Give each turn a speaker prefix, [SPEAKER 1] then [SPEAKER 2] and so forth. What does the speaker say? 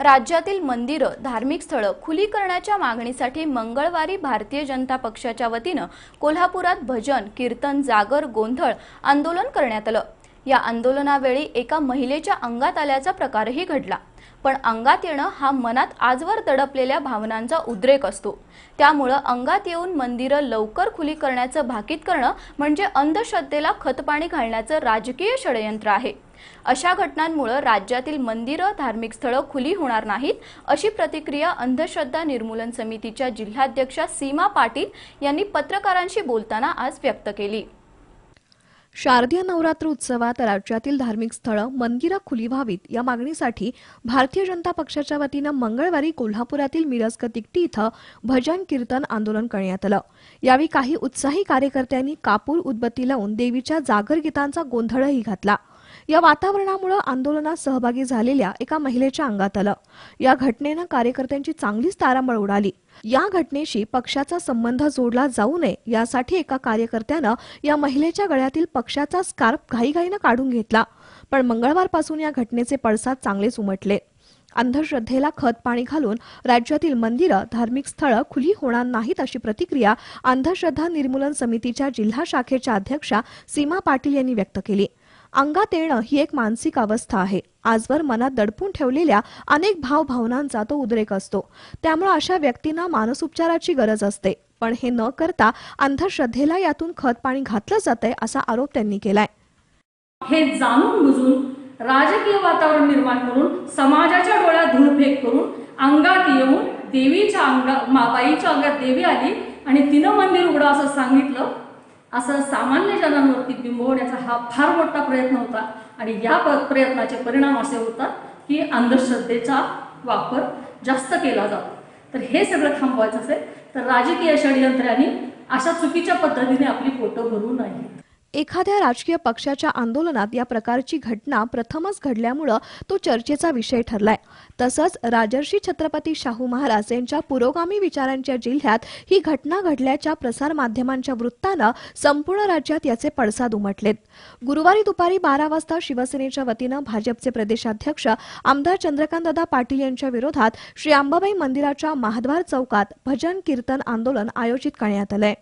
[SPEAKER 1] राज्यातील मंदिरं धार्मिक स्थळं खुली करण्याच्या मागणीसाठी मंगळवारी भारतीय जनता पक्षाच्या वतीनं कोल्हापुरात भजन कीर्तन जागर गोंधळ आंदोलन करण्यात आलं. या आंदोलनावेळी एका महिलेच्या अंगात आल्याचा प्रकारही घडला. पण अंगात येणं हा मनात आजवर दडपलेल्या भावनांचा उद्रेक असतो. त्यामुळं अंगात येऊन मंदिरं लवकर खुली करण्याचं भाकीत करणं म्हणजे अंधश्रद्धेला खतपाणी घालण्याचं राजकीय षडयंत्र आहे. अशा घटनांमुळं राज्यातील मंदिरं धार्मिक स्थळं खुली होणार नाहीत अशी प्रतिक्रिया अंधश्रद्धा निर्मूलन समितीच्या जिल्हाध्यक्षा सीमा पाटील यांनी पत्रकारांशी बोलताना आज व्यक्त केली.
[SPEAKER 2] शारदीय नवरात्र उत्सवात राज्यातील धार्मिक स्थळं मंदिरं खुली व्हावीत. या मागणीसाठी भारतीय जनता पक्षाच्या वतीनं मंगळवारी कोल्हापुरातील मिरजक तिकटी इथं भजन कीर्तन आंदोलन करण्यात आलं. यावेळी काही उत्साही कार्यकर्त्यांनी कापूर उदबत्ती लावून देवीच्या जागर गीतांचा गोंधळही घातला. या वातावरणामुळे आंदोलनात सहभागी झालेल्या एका महिलेच्या अंगात आलं. या घटनेनं कार्यकर्त्यांची चांगलीच तारांबळ उडाली. या घटनेशी पक्षाचा संबंध जोडला जाऊ नये यासाठी एका कार्यकर्त्यानं या महिलेच्या गळ्यातील पक्षाचा स्कार्फ घाईघाईनं काढून घेतला. पण मंगळवारपासून या घटनेचे पडसाद चांगलेच उमटले. अंधश्रद्धेला खत पाणी घालून राज्यातील मंदिरं धार्मिक स्थळं खुली होणार नाहीत अशी प्रतिक्रिया अंधश्रद्धा निर्मूलन समितीच्या जिल्हा शाखेच्या अध्यक्षा सीमा पाटील यांनी व्यक्त केली. अंगात येणं ही एक मानसिक अवस्था आहे. आजवर मनात दडपून ठेवलेल्या अनेक भावभावनांचा तो उद्रेक असतो. त्यामुळे अशा व्यक्तींना मानसोपचाराची गरज असते. पण हे न करता अंधश्रद्धेला यातून खत पाणी घातलं जातंय असा आरोप त्यांनी केलाय.
[SPEAKER 3] हे जाणून बुजून राजकीय वातावरण निर्माण करून समाजाच्या डोळ्यात धूळफेक करून अंगात येऊन देवीच्या अंगा बाईच्या अंगात देवी आली आणि तिनं मंदिर उघडा असं सांगितलं असं सामान्य जनांवरती बिंबवण्याचा हा फार मोठा प्रयत्न होता. आणि या प्रयत्नाचे परिणाम असे होतात की अंधश्रद्धेचा वापर जास्त केला जातो. तर हे सगळं थांबवायचं असेल तर राजकीय षडयंत्रांनी अशा चुकीच्या पद्धतीने आपली पोटं भरू नये
[SPEAKER 2] एखाद्या राजकीय पक्षाच्या आंदोलनात या प्रकारची घटना प्रथमच घडल्यामुळं तो चर्चेचा विषय ठरलाय. तसंच राजर्षी छत्रपती शाहू महाराज यांच्या पुरोगामी विचारांच्या जिल्ह्यात ही घटना घडल्याच्या प्रसारमाध्यमांच्या वृत्तानं संपूर्ण राज्यात याचे पडसाद उमटलेत. गुरुवारी दुपारी बारा वाजता शिवसेनेच्या वतीनं भाजपचे प्रदेशाध्यक्ष आमदार चंद्रकांतदादा पाटील यांच्या विरोधात श्री अंबाबाई मंदिराच्या महाद्वार चौकात भजन कीर्तन आंदोलन आयोजित करण्यात आलंय.